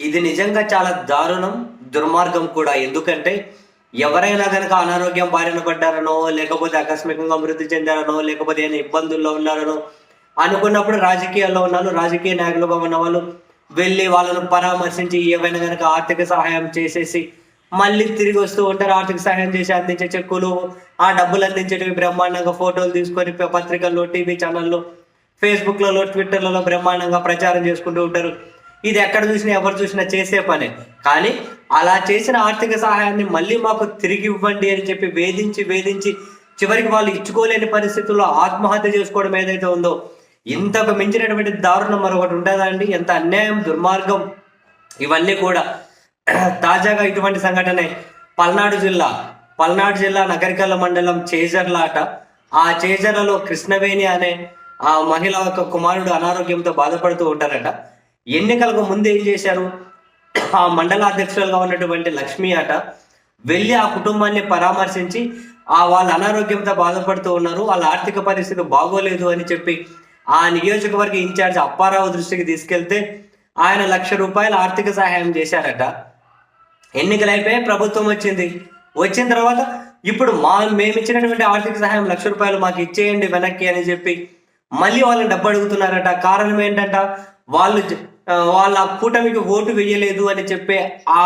ఇది నిజంగా చాలా దారుణం దుర్మార్గం కూడా. ఎందుకంటే ఎవరైనా కనుక అనారోగ్యం బారిన పడ్డారనో లేకపోతే ఆకస్మికంగా మృతి చెందారనో లేకపోతే ఏమైనా ఇబ్బందుల్లో ఉన్నారనో అనుకున్నప్పుడు రాజకీయాల్లో ఉన్నాను రాజకీయ నాయకులుగా ఉన్న వాళ్ళు వెళ్ళి వాళ్ళను పరామర్శించి ఏవైనా కనుక ఆర్థిక సహాయం చేసేసి మళ్ళీ తిరిగి వస్తూ ఉంటారు. ఆర్థిక సహాయం చేసి అందించే చెక్కులు ఆ డబ్బులు అందించేటివి బ్రహ్మాండంగా ఫోటోలు తీసుకొని పత్రికల్లో టీవీ ఛానల్లో ఫేస్బుక్లలో ట్విట్టర్లలో బ్రహ్మాండంగా ప్రచారం చేసుకుంటూ ఉంటారు. ఇది ఎక్కడ చూసినా ఎవరు చూసినా చేసే పనే. కానీ అలా చేసిన ఆర్థిక సహాయాన్ని మళ్ళీ మాకు తిరిగి ఇవ్వండి అని చెప్పి వేధించి వేధించి చివరికి వాళ్ళు ఇచ్చుకోలేని పరిస్థితుల్లో ఆత్మహత్య చేసుకోవడం ఏదైతే ఉందో ఇంతకు మించినటువంటి దారుణం మరొకటి ఉంటుందా ఎంత అన్యాయం దుర్మార్గం? ఇవన్నీ కూడా తాజాగా ఇటువంటి సంఘటనే పల్నాడు జిల్లా పల్నాడు జిల్లా నగరికల్ల మండలం చేజర్లాట ఆ చేజర్లలో కృష్ణవేణి అనే ఆ మహిళ యొక్క కుమారుడు అనారోగ్యంతో బాధపడుతూ ఉంటారట. ఎన్నికలకు ముందు ఏం చేశారు? ఆ మండల అధ్యక్షులుగా ఉన్నటువంటి లక్ష్మి అట వెళ్ళి ఆ కుటుంబాన్ని పరామర్శించి ఆ వాళ్ళ అనారోగ్యంతో బాధపడుతూ ఉన్నారు వాళ్ళ ఆర్థిక పరిస్థితి బాగోలేదు అని చెప్పి ఆ నియోజకవర్గ ఇన్ఛార్జ్ అప్పారావు దృష్టికి తీసుకెళ్తే ఆయన లక్ష రూపాయల ఆర్థిక సహాయం చేశారట. ఎన్నికలు ప్రభుత్వం వచ్చింది. వచ్చిన తర్వాత ఇప్పుడు మా మేము ఇచ్చినటువంటి ఆర్థిక సహాయం లక్ష రూపాయలు మాకు ఇచ్చేయండి వెనక్కి అని చెప్పి మళ్ళీ వాళ్ళని డబ్బు అడుగుతున్నారట. కారణం ఏంటంట? వాళ్ళు వాళ్ళ కూటమికి ఓటు వెయ్యలేదు అని చెప్పే ఆ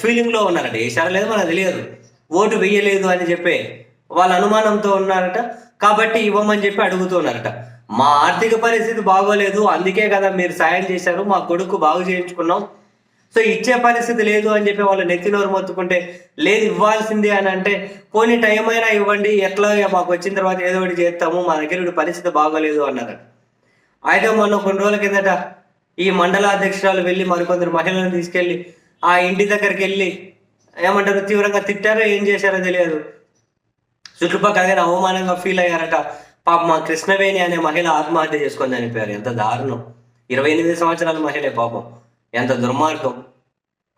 ఫీలింగ్లో ఉన్నారట. వేసారో లేదో మనకు తెలియదు. ఓటు వెయ్యలేదు అని చెప్పే వాళ్ళ అనుమానంతో ఉన్నారట. కాబట్టి ఇవ్వమని చెప్పి అడుగుతున్నారట మా ఆర్థిక పరిస్థితి బాగోలేదు. అందుకే కదా మీరు సాయం చేశారు. మా కొడుకు బాగు చేయించుకున్నాం. సో ఇచ్చే పరిస్థితి లేదు అని చెప్పి వాళ్ళు నెత్తినోరు మొత్తుకుంటే లేదు ఇవ్వాల్సిందే అని అంటే పోనీ టైం అయినా ఇవ్వండి. ఎట్లా మాకు వచ్చిన తర్వాత ఏదో ఒకటి చేస్తాము. మా దగ్గర పరిస్థితి బాగోలేదు అన్నారట. అయితే మొన్న కొన్ని రోజుల కిందట ఈ మండలాధ్యక్షురాలు వెళ్ళి మరికొందరు మహిళలను తీసుకెళ్ళి ఆ ఇంటి దగ్గరికి వెళ్ళి ఏమంటారు తీవ్రంగా తిట్టారో ఏం చేశారో తెలియదు. చుట్టుపక్కల కానీ అవమానంగా ఫీల్ అయ్యారట. పాప మా కృష్ణవేణి అనే మహిళ ఆత్మహత్య చేసుకొని చనిపోయారు ఎంత దారుణం. ఇరవై ఎనిమిది సంవత్సరాల మహిళే పాపం. ఎంత దుర్మార్గం.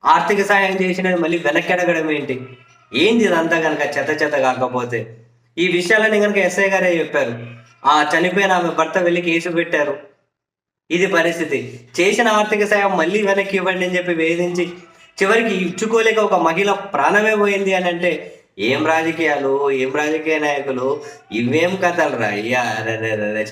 ఆర్థిక సహాయం చేసినది మళ్ళీ వెనక్కెడగడం ఏంటి? ఏంది ఇదంతా కనుక చెత్త చెత్త కాకపోతే? ఈ విషయాలని కనుక ఎస్ఐ గారే చెప్పారు. ఆ చనిపోయిన ఆమె భర్త వెళ్ళి కేసు పెట్టారు. ఇది పరిస్థితి. చేసిన ఆర్థిక సాయం మళ్ళీ వెనక్కి ఇవ్వండి అని చెప్పి వేధించి చివరికి ఇచ్చుకోలేక ఒక మహిళ ప్రాణమే పోయింది అని అంటే ఏం రాజకీయాలు? ఏం రాజకీయ నాయకులు? ఇవేం కథలు రా? అయ్యా అరే, అరే,